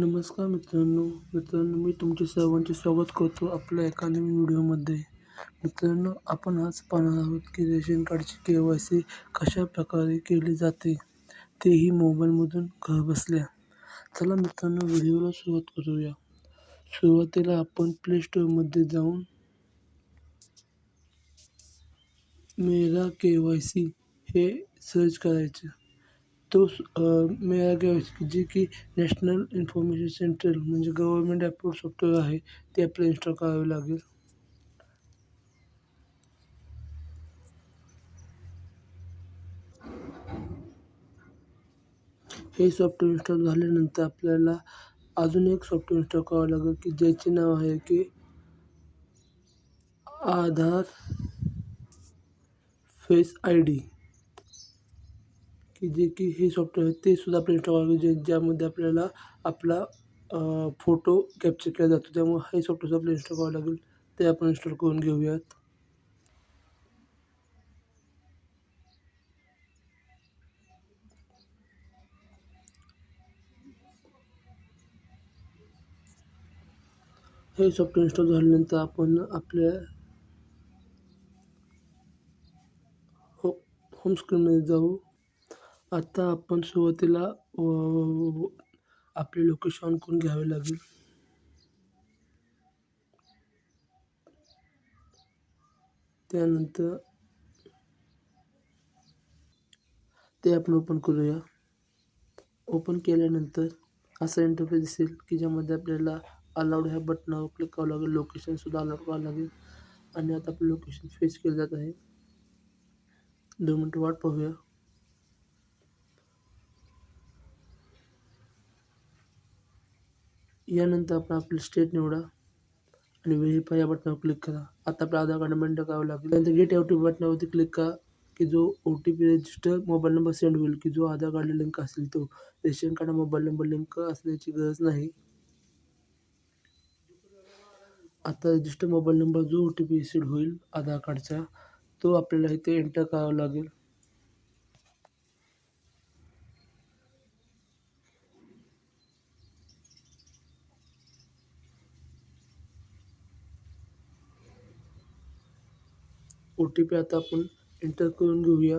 नमस्कार मित्रांनो. मित्रांनो मी तुमचे सर्वांचे स्वागत करतो आपल्या एका नवीन व्हिडिओमध्ये. मित्रांनो आपण आज पाहणार आहोत की रेशन कार्डची के वाय सी कशा प्रकारे केली जाते तेही मोबाईलमधून घरबसल्या चला मित्रांनो व्हिडिओला सुरुवात करूया. सुरुवातीला आपण प्ले स्टोअरमध्ये जाऊन मेरा के वाय सी हे सर्च करायचं. तो मेरा के जे की नॅशनल इन्फॉर्मेशन सेंट्रल म्हणजे गव्हर्मेंट अप्रूव्ड सॉफ्टवेअर आहे ते आपल्याला इन्स्टॉल करावे लागेल. हे सॉफ्टवेअर इन्स्टॉल झाल्यानंतर आपल्याला अजून एक सॉफ्टवेअर इन्स्टॉल करावं लागेल की ज्याचे नाव आहे की आधार फेस आय डी. की जे की हे सॉफ्टवेअर आहे ते सुद्धा आपल्याला इन्स्टॉल करावं लागेल. जे ज्यामध्ये आपल्याला आपला फोटो कॅप्चर केला जातो त्यामुळे हे सॉफ्टवेअर आपल्याला इन्स्टॉल करावं लागेल. ते आपण इन्स्टॉल करून घेऊयात. हे सॉफ्टवेअर इन्स्टॉल झाल्यानंतर आपण आपल्या हो होम स्क्रीनमध्ये जाऊ. आता आपण सुरुवातीला आपले लोकेशन ऑन करून घ्यावे लागेल. त्यानंतर ते आपण ओपन करूया. ओपन केल्यानंतर असा इंटरफेस दिसेल की ज्यामध्ये आपल्याला अलाउड ह्या बटनावर क्लिक करावं लागेल. लोकेशनसुद्धा अलाउड करावं लागेल. आणि आता आपलं लोकेशन फेस केलं जात आहे. दोन मिनटं वाट पाहूया. यानंतर आपण आपलं स्टेट निवडा आणि व्हेरीफाय या बटनावर क्लिक करा. आता आपलं आधार कार्ड मेंट करावं लागेल. त्यानंतर गेट ओ टी पी बटनावरती क्लिक करा की जो O T P register mobile number send होईल की जो आधार कार्डला लिंक असेल तो. Ration card mobile number link असण्याची गरज नाही. आता रजिस्टर मोबाईल नंबर जो ओ टी पी रिसीड होईल आधार कार्डचा तो आपल्याला इथे एंटर करावा लागेल. ओ टी पी आता आपण एंटर करून घेऊया.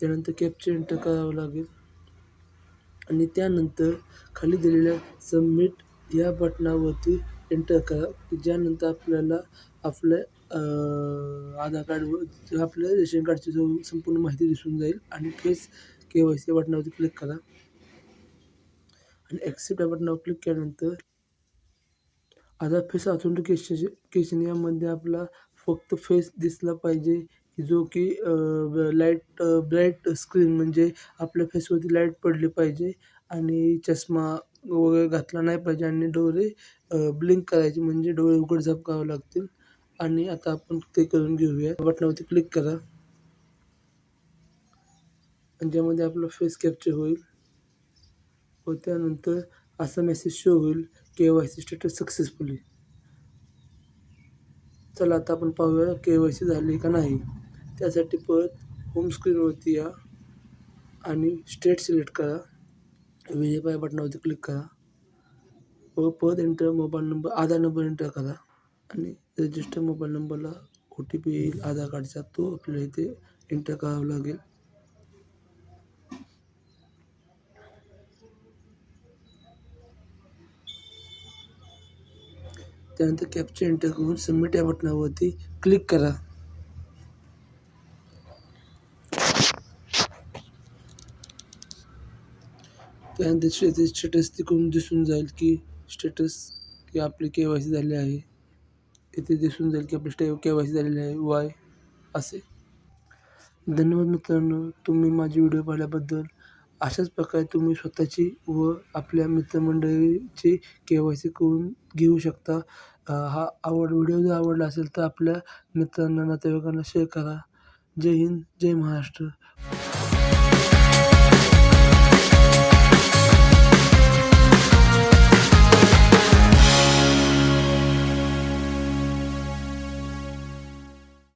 त्यानंतर कॅपचे एंटर करावं लागेल. आणि त्यानंतर खाली दिलेल्या सबमिट या बटनावरती एंटर करा. की ज्यानंतर आपल्याला आपल्या आधार कार्डवर आपल्या रेशन कार्डची संपूर्ण माहिती दिसून जाईल. आणि फेस के वाय सी बटनावरती क्लिक करा. आणि ॲक्सेप्ट या बटनावर क्लिक केल्यानंतर आता फेस ऑथेंटिकेशन केशन यामध्ये आपला फक्त फेस दिसला पाहिजे जो की लाइट ब्राईट स्क्रीन म्हणजे आपल्या फेसवरती लाइट पडली पाहिजे आणि चष्मा वगैरे घातला नाही पाहिजे आणि डोळे ब्लिंक करायचे म्हणजे डोळे उघड झपकावे लागतील. आणि आता आपण ते करून घेऊया बटनावरती क्लिक करा. आणि ज्यामध्ये आपला फेस कॅप्चर होईल. व त्यानंतर असा मेसेज शो होईल K Y C status successfully चला आता आपण पाहूया के वाय सी झाली का नाही. त्यासाठी परत होम स्क्रीनवरती या आणि स्टेट सिलेक्ट करा. व्हेरीफाय बटनावरती क्लिक करा. व परत enter mobile number Aadhaar number enter करा. आणि रजिस्टर मोबाईल नंबरला ओ टी पी येईल आधार कार्डचा तो आपल्याला इथे एंटर करावा लागेल. त्यानंतर कॅप्चर एंटर करून सबमिट या बटनावरती क्लिक करा. त्यानंतर स्टेटस तिकडून दिसून जाईल की स्टेटस की आपली के वाय सी झाली आहे. इथे दिसून जाईल की आपली स्टे के वाय सी झालेली आहे. वाय असे. धन्यवाद मित्रांनो. तुम्ही माझी व्हिडिओ पाहिल्याबद्दल अशाच प्रकारे तुम्ही स्वतःची व आपल्या मित्रमंडळीची के वाय सी करून घेऊ शकता. हा आवड व्हिडिओ जर आवडला असेल तर आपल्या मित्रांना नातेवाईकांना शेअर करा. जय हिंद जय महाराष्ट्र.